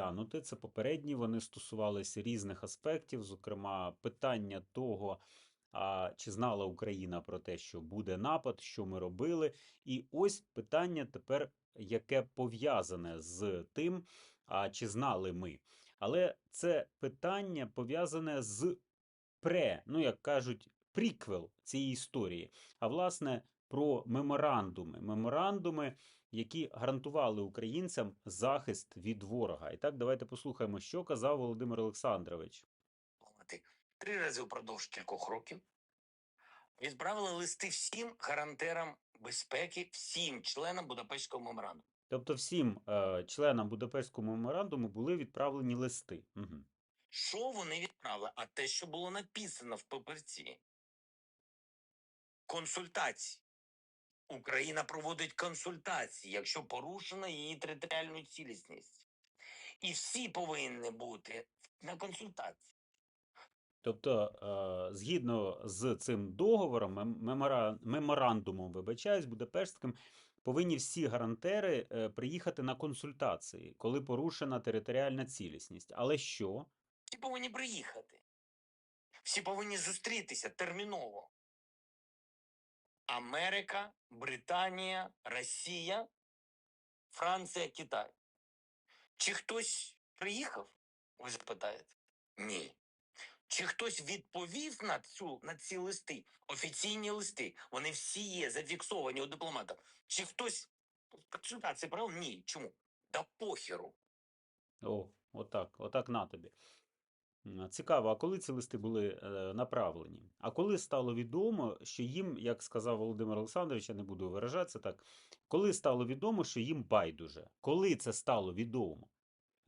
розглянути. Це попередні, вони стосувалися різних аспектів, зокрема, питання того, а чи знала Україна про те, що буде напад, що ми робили. І ось питання тепер, яке пов'язане з тим, а чи знали ми. Але це питання пов'язане з пре, ну як кажуть, приквел цієї історії. А власне про меморандуми. Меморандуми, які гарантували українцям захист від ворога. І так, давайте послухаємо, що казав Володимир Олександрович. три рази впродовж кількох років відправили листи всім гарантерам безпеки, всім членам Будапештського меморандуму. Тобто, всім е, членам Будапештського меморандуму були відправлені листи. Угу. Що вони відправили? А те, що було написано в паперці. Консультації. Україна проводить консультації, якщо порушена її територіальну цілісність. І всі повинні бути на консультації. Тобто, е, згідно з цим договором, мем- мемора- меморандумом, вибачаюсь, Будапештським, повинні всі гарантери е, приїхати на консультації, коли порушена територіальна цілісність. Але що? Всі повинні приїхати. Всі повинні зустрітися терміново. Америка, Британія, Росія, Франція, Китай. Чи хтось приїхав? Ви запитаєте? Ні. Чи хтось відповів на цю на ці листи? Офіційні листи. Вони всі є зафіксовані у дипломата. Чи хтось консультації провів? Ні. Чому? Да похеру. О, отак, отак на тобі. Цікаво, а коли ці листи були е, направлені? А коли стало відомо, що їм, як сказав Володимир Олександрович, я не буду виражатися так, коли стало відомо, що їм байдуже? Коли це стало відомо?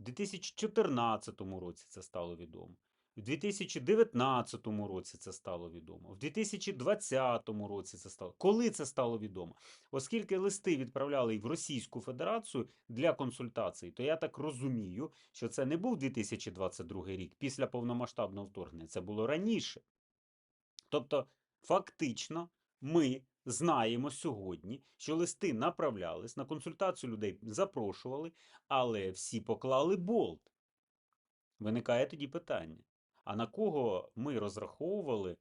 У 2014 році це стало відомо. В 2019 році це стало відомо. В 2020 році це стало. Коли це стало відомо? Оскільки листи відправляли в Російську Федерацію для консультацій, то я так розумію, що це не був 2022 рік після повномасштабного вторгнення, це було раніше. Тобто, фактично, ми знаємо сьогодні, що листи направлялись, на консультацію людей запрошували, але всі поклали болт. Виникає тоді питання: а на кого ми розраховували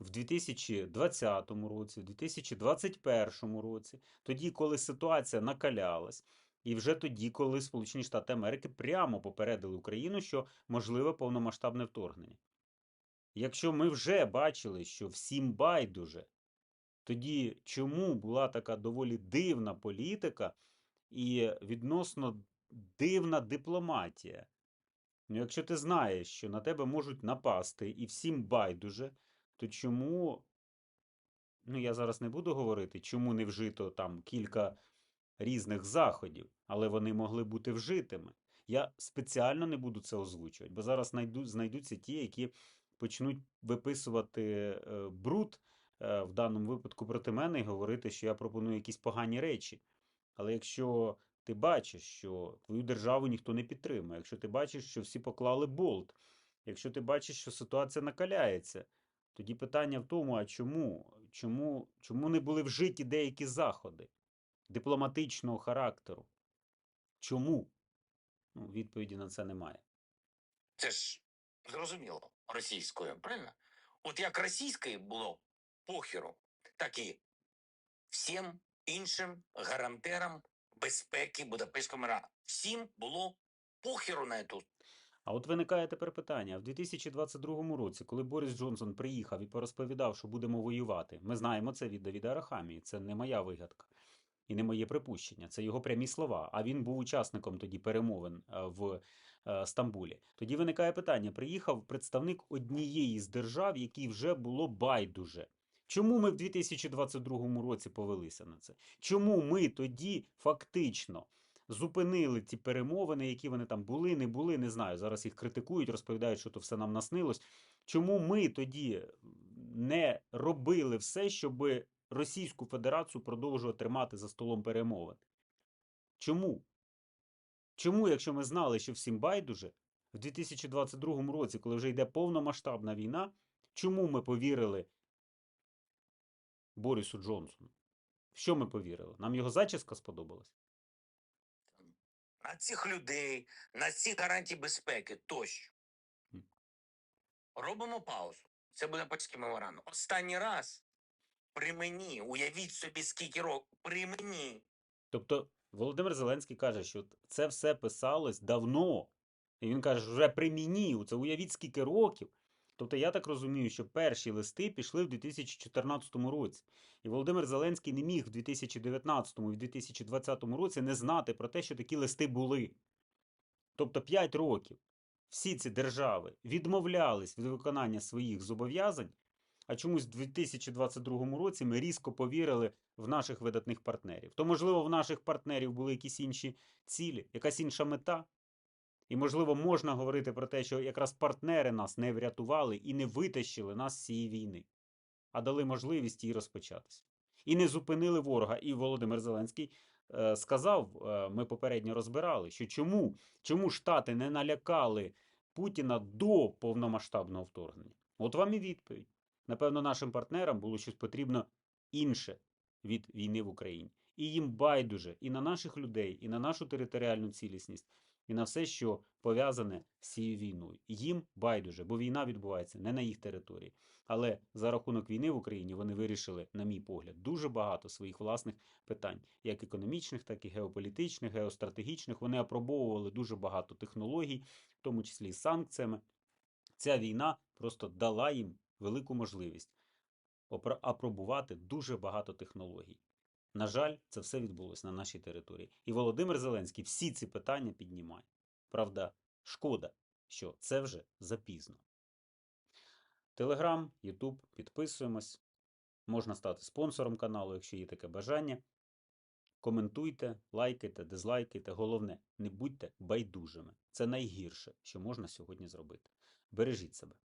в 2020 році, в 2021 році, тоді, коли ситуація накалялась, і вже тоді, коли Сполучені Штати Америки прямо попередили Україну, що можливе повномасштабне вторгнення. Якщо ми вже бачили, що всім байдуже, тоді чому була така доволі дивна політика і відносно дивна дипломатія? Ну, якщо ти знаєш, що на тебе можуть напасти і всім байдуже, то чому, ну я зараз не буду говорити, чому не вжито там кілька різних заходів, але вони могли бути вжитими. Я спеціально не буду це озвучувати, бо зараз знайду, знайдуться ті, які почнуть виписувати е, бруд е, в даному випадку проти мене і говорити, що я пропоную якісь погані речі. Але якщо ти бачиш, що твою державу ніхто не підтримує, якщо ти бачиш, що всі поклали болт, якщо ти бачиш, що ситуація накаляється, тоді питання в тому, а чому? Чому, чому не були вжиті деякі заходи дипломатичного характеру? Чому? Ну, відповіді на це немає. Це ж зрозуміло російською, правильно? От як російською було похеру, так і всім іншим гарантерам безпеки Будапештського мира. Всім було похеру на ету. А от виникає тепер питання: в 2022 році, коли Борис Джонсон приїхав і порозповідав, що будемо воювати, ми знаємо це від Давіда Арахамії, це не моя вигадка і не моє припущення, це його прямі слова. А він був учасником тоді перемовин е, в е, Стамбулі. Тоді виникає питання: приїхав представник однієї з держав, якій вже було байдуже. Чому ми в 2022 році повелися на це? Чому ми тоді фактично зупинили ці перемовини, які вони там були, не були, не знаю. Зараз їх критикують, розповідають, що то все нам наснилось. Чому ми тоді не робили все, щоб Російську Федерацію продовжувати тримати за столом перемовин? Чому? Чому, якщо ми знали, що всім байдуже, в 2022 році, коли вже йде повномасштабна війна, чому ми повірили Борису Джонсону? В що ми повірили? Нам його зачіска сподобалась? на цих людей, на ці гарантії безпеки тощо. Робимо паузу. Це буде польський меморандум. Останній раз при мені, уявіть собі, скільки років, при мені. Тобто Володимир Зеленський каже, що це все писалось давно. І він каже, вже при мені, це уявіть скільки років. Тобто я так розумію, що перші листи пішли в 2014 році. І Володимир Зеленський не міг в 2019 і в 2020 році не знати про те, що такі листи були. Тобто 5 років всі ці держави відмовлялись від виконання своїх зобов'язань, а чомусь в 2022 році ми різко повірили в наших видатних партнерів. То, можливо, в наших партнерів були якісь інші цілі, якась інша мета. І, можливо, можна говорити про те, що якраз партнери нас не врятували і не витащили нас з цієї війни, а дали можливість її розпочатися. І не зупинили ворога. І Володимир Зеленський е, сказав, е, ми попередньо розбирали, що чому, чому Штати не налякали Путіна до повномасштабного вторгнення. От вам і відповідь. Напевно, нашим партнерам було щось потрібно інше від війни в Україні. І їм байдуже і на наших людей, і на нашу територіальну цілісність, і на все, що пов'язане з цією війною. Їм байдуже, бо війна відбувається не на їх території. Але за рахунок війни в Україні вони вирішили, на мій погляд, дуже багато своїх власних питань, як економічних, так і геополітичних, геостратегічних. Вони апробовували дуже багато технологій, в тому числі і санкціями. Ця війна просто дала їм велику можливість апробувати дуже багато технологій. На жаль, це все відбулося на нашій території. І Володимир Зеленський всі ці питання піднімає. Правда, шкода, що це вже запізно. Телеграм, Ютуб, підписуємось. Можна стати спонсором каналу, якщо є таке бажання. Коментуйте, лайкайте, дизлайкайте. Головне, не будьте байдужими. Це найгірше, що можна сьогодні зробити. Бережіть себе.